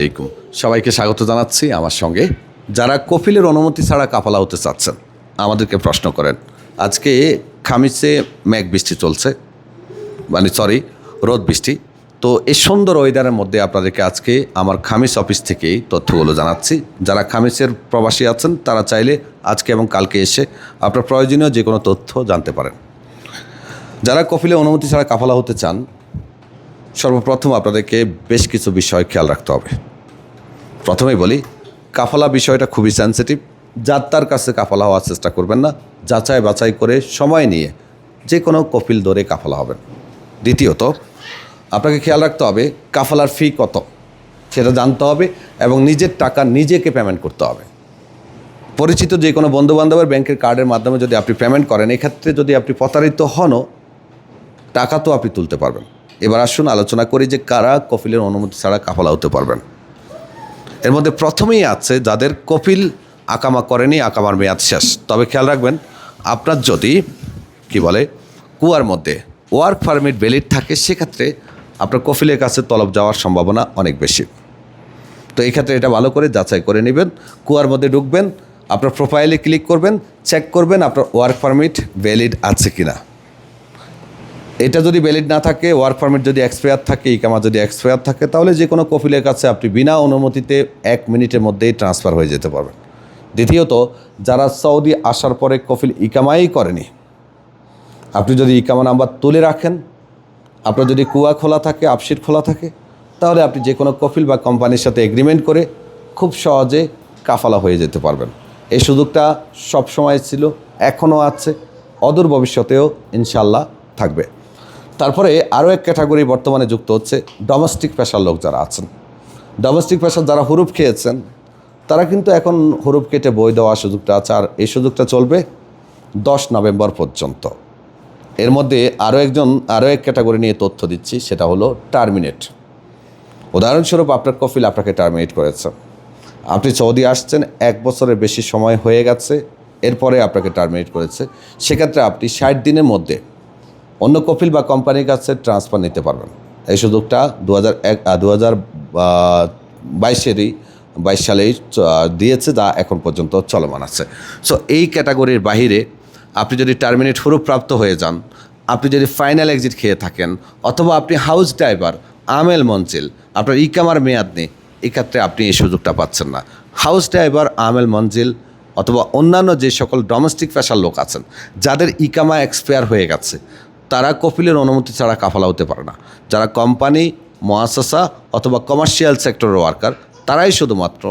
আলাইকুম। সবাইকে স্বাগত জানাচ্ছি আমার সঙ্গে। যারা কফিলের অনুমতি ছাড়া কাফালা হতে চাচ্ছেন, আমাদেরকে প্রশ্ন করেন। আজকে খামিসে মেঘ বৃষ্টি চলছে। মানে সরি রোদ বৃষ্টি। তো এই সুন্দর ওয়েদারের মধ্যে আপনাদেরকে আজকে আমার খামিস অফিস থেকেই তথ্যগুলো জানাচ্ছি। যারা খামিসের প্রবাসী আছেন, তারা চাইলে আজকে এবং কালকে এসে আপনার প্রয়োজনীয় যে কোনো তথ্য জানতে পারেন। যারা কফিলে অনুমতি ছাড়া কাফালা হতে চান, সর্বপ্রথম আপনাদেরকে বেশ কিছু বিষয় খেয়াল রাখতে হবে। প্রথমেই বলি, কাফালা বিষয়টা খুবই সেন্সিটিভ যার তার কাছে কাফালা হওয়ার চেষ্টা করবেন না। যাচাই বাছাই করে সময় নিয়ে যে কোনো কপিল দরে কাফালা হবেন। দ্বিতীয়ত, আপনাকে খেয়াল রাখতে হবে, কাফালার ফি কত? সেটা জানতে হবে এবং নিজের টাকা নিজেকে পেমেন্ট করতে হবে। পরিচিত যে কোনো বন্ধুবান্ধবের ব্যাংকের কার্ডের মাধ্যমে যদি আপনি পেমেন্ট করেন, এক্ষেত্রে যদি আপনি প্রতারিত হনও, টাকা তো আপনি তুলতে পারবেন। এবার আসুন, আলোচনা করি যে কারা কপিলের অনুমতি ছাড়া কাফালা হতে পারবেন। এর মধ্যে প্রথমেই আছে যাদের কপিল আকামা করেনি, আকামার মেয়াদ শেষ। তবে খেয়াল রাখবেন, আপনার যদি, কি বলে, কুয়ার মধ্যে ওয়ার্ক পারমিট ভ্যালিড থাকে, সেক্ষেত্রে আপনার কফিলের কাছে তলব যাওয়ার সম্ভাবনা অনেক বেশি। তো এই ক্ষেত্রে এটা ভালো করে যাচাই করে নেবেন, কুয়ার মধ্যে ঢুকবেন, আপনার প্রোফাইলে ক্লিক করবেন চেক করবেন আপনার ওয়ার্ক পারমিট ভ্যালিড আছে কিনা। এটা যদি ভ্যালিড না থাকে ওয়ার্ক পারমিট যদি এক্সপায়ার থাকে ইকামা যদি এক্সপায়ার থাকে, তাহলে যে কোনো কফিলের কাছে আপনি বিনা অনুমতিতে এক মিনিটের মধ্যেই ট্রান্সফার হয়ে যেতে পারবেন। দ্বিতীয়ত, যারা সৌদি আসার পরে কফিল ইকামাই করেনি, আপনি যদি ইকামা নাম্বার তুলে রাখেন, আপনার যদি কুয়া খোলা থাকে আপশিট খোলা থাকে, তাহলে আপনি যে কোনো কফিল বা কোম্পানির সাথে এগ্রিমেন্ট করে খুব সহজে কাফালা হয়ে যেতে পারবেন। এই সুযোগটা সবসময় ছিল, এখনও আছে, অদূর ভবিষ্যতেও ইনশাল্লাহ থাকবে। তারপরে আরও এক ক্যাটাগরি বর্তমানে যুক্ত হচ্ছে ডোমেস্টিক পেশার লোক যারা আছেন। ডোমেস্টিক পেশার যারা হুরুপ খেয়েছেন, তারা কিন্তু এখন হুরুপ কেটে বই দেওয়ার সুযোগটা আছে আর এই সুযোগটা চলবে দশ নভেম্বর পর্যন্ত। এর মধ্যে আরও একজন, আরও এক ক্যাটাগরি নিয়ে তথ্য দিচ্ছি, সেটা হলো টার্মিনেট উদাহরণস্বরূপ আপনার কফিল আপনাকে টার্মিনেট করেছে। আপনি সৌদি আসছেন, এক বছরের বেশি সময় হয়ে গেছে, এরপরে আপনাকে টার্মিনেট করেছে। সেক্ষেত্রে আপনি ষাট দিনের মধ্যে অন্য কপিল বা কোম্পানির কাছে ট্রান্সফার নিতে পারবেন। এই সুযোগটা দু হাজার এক দু হাজার বাইশেরই, বাইশ সালেই দিয়েছে, যা এখন পর্যন্ত চলমান আছে। সো এই ক্যাটাগরির বাহিরে আপনি যদি টার্মিনেট প্রাপ্ত হয়ে যান, আপনি যদি ফাইনাল এক্সিট খেয়ে থাকেন, অথবা আপনি হাউস ড্রাইভার আমেল মঞ্চিল, আপনার ইকামার মেয়াদ নেই এক্ষেত্রে আপনি এই সুযোগটা পাচ্ছেন না। হাউস ড্রাইভার আমেল মঞ্জিল অথবা অন্যান্য যে সকল ডোমেস্টিক পেশার লোক আছেন, যাদের ইকামা এক্সপায়ার হয়ে গেছে তারা কপিলের অনুমতি ছাড়া কাফালা হতে পারে না। যারা কোম্পানি মহাসাসা অথবা কমার্শিয়াল সেক্টরের ওয়ার্কার, তারাই শুধুমাত্র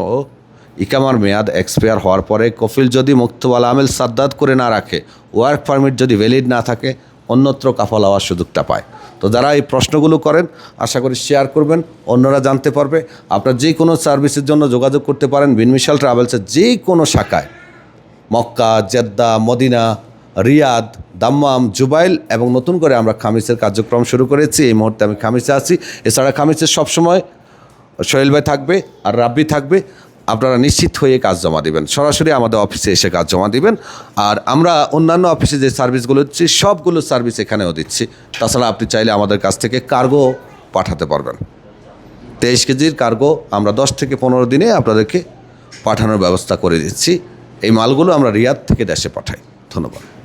ইকামার মেয়াদ এক্সপায়ার হওয়ার পরে কফিল যদি মুক্তবাল আমেল সাদ্দাত করে না রাখে, ওয়ার্ক পারমিট যদি ভ্যালিড না থাকে, অন্যত্র কাফাল হওয়ার সুযোগটা পায়। তো যারা এই প্রশ্নগুলো করেন, আশা করি শেয়ার করবেন, অন্যরা জানতে পারবে। আপনার যে কোনো সার্ভিসের জন্য যোগাযোগ করতে পারেন, বিনমিশাল ট্রাভেলসের যে কোনো শাখায়। Mecca, Jeddah, Medina Riyadh, Dammam, Jubail এবং নতুন করে আমরা খামিসের কার্যক্রম শুরু করেছি। এই মুহূর্তে আমি খামিসে আছি। এছাড়া খামিসের সবসময় সোহেল ভাই থাকবে আর রাব্বি থাকবে। আপনারা নিশ্চিত হয়ে কাজ জমা দিবেন। সরাসরি আমাদের অফিসে এসে কাজ জমা দিবেন। আর আমরা অন্যান্য অফিসে যে সার্ভিসগুলো দিচ্ছি, সবগুলো সার্ভিস এখানেও দিচ্ছি। তাছাড়া আপনি চাইলে আমাদের কাছ থেকে কার্গো পাঠাতে পারবেন। তেইশ কেজির কার্গো আমরা দশ থেকে পনেরো দিনে আপনাদেরকে পাঠানোর ব্যবস্থা করে দিচ্ছি। এই মালগুলো আমরা রিয়াদ থেকে দেশে পাঠাই। ধন্যবাদ।